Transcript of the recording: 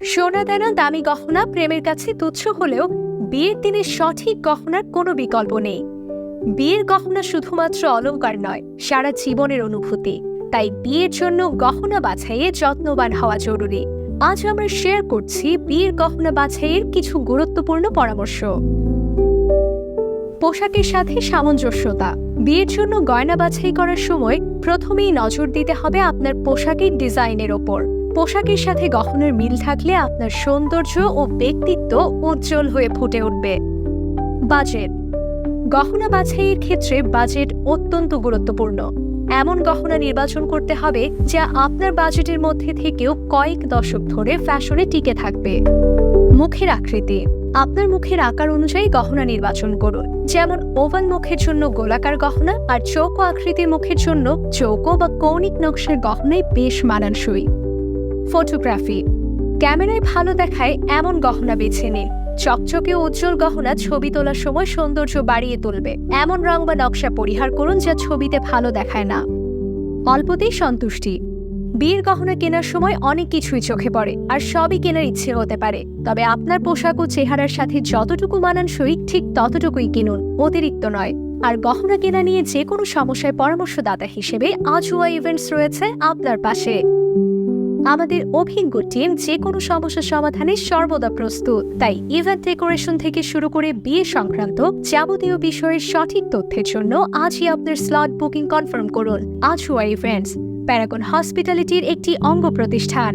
সোনা দানা দামি গহনা প্রেমের কাছে তুচ্ছ হলেও বিয়ের দিনে সঠিক গহনার কোনো বিকল্প নেই। বিয়ের গহনা শুধুমাত্র অলঙ্কার নয়, সারা জীবনের অনুভূতি। তাই বিয়ের জন্য গহনা বাছাইয়ে যত্নবান হওয়া জরুরি। আজ আমরা শেয়ার করছি বিয়ের গহনা বাছাইয়ের কিছু গুরুত্বপূর্ণ পরামর্শ। পোশাকের সাথে সামঞ্জস্যতা। বিয়ের জন্য গয়না বাছাই করার সময় প্রথমেই নজর দিতে হবে আপনার পোশাকের ডিজাইনের ওপর। পোশাকের সাথে গহনের মিল থাকলে আপনার সৌন্দর্য ও ব্যক্তিত্ব উজ্জ্বল হয়ে ফুটে উঠবে। বাজেট। গহনা বাছাইয়ের ক্ষেত্রে বাজেট অত্যন্ত গুরুত্বপূর্ণ। এমন গহনা নির্বাচন করতে হবে যা আপনার বাজেটের মধ্যে থেকেও কয়েক দশক ধরে ফ্যাশনে টিকে থাকবে। মুখের আকৃতি। আপনার মুখের আকার অনুযায়ী গহনা নির্বাচন করুন। যেমন ওভাল মুখের জন্য গোলাকার গহনা আর চৌকো আকৃতির মুখের জন্য চৌকো বা কৌণিক নকশের গহনাই বেশ মানানসই। ফটোগ্রাফি। ক্যামেরায় ভালো দেখায় এমন গহনা বেছে নিন। চকচকে উজ্জ্বল গহনা ছবি তোলার সময় সৌন্দর্য বাড়িয়ে তুলবে। এমন রং বা নকশা পরিহার করুন যা ছবিতে ভালো দেখায় না। অল্পতেই সন্তুষ্টি। বিয়ের গহনা কেনার সময় অনেক কিছুই চোখে পড়ে, আর সবই কেনার ইচ্ছে হতে পারে। তবে আপনার পোশাক ও চেহারার সাথে যতটুকু মানানসই, ঠিক ততটুকুই কিনুন, অতিরিক্ত নয়। আর গহনা কেনা নিয়ে যে কোনো সমস্যায় পরামর্শদাতা হিসেবে আজুয়া ইভেন্টস রয়েছে আপনার পাশে। আমাদের অভিজ্ঞ টিম যে কোনো সমস্যা সমাধানে সর্বদা প্রস্তুত। তাই ইভেন্ট ডেকোরেশন থেকে শুরু করে বিয়ে সংক্রান্ত যাবতীয় বিষয়ের সঠিক তথ্যের জন্য আজই আপনার স্লট বুকিং কনফার্ম করুন। আজুয়া ইভেন্টস প্যারাগন হসপিটালিটির একটি অঙ্গ প্রতিষ্ঠান।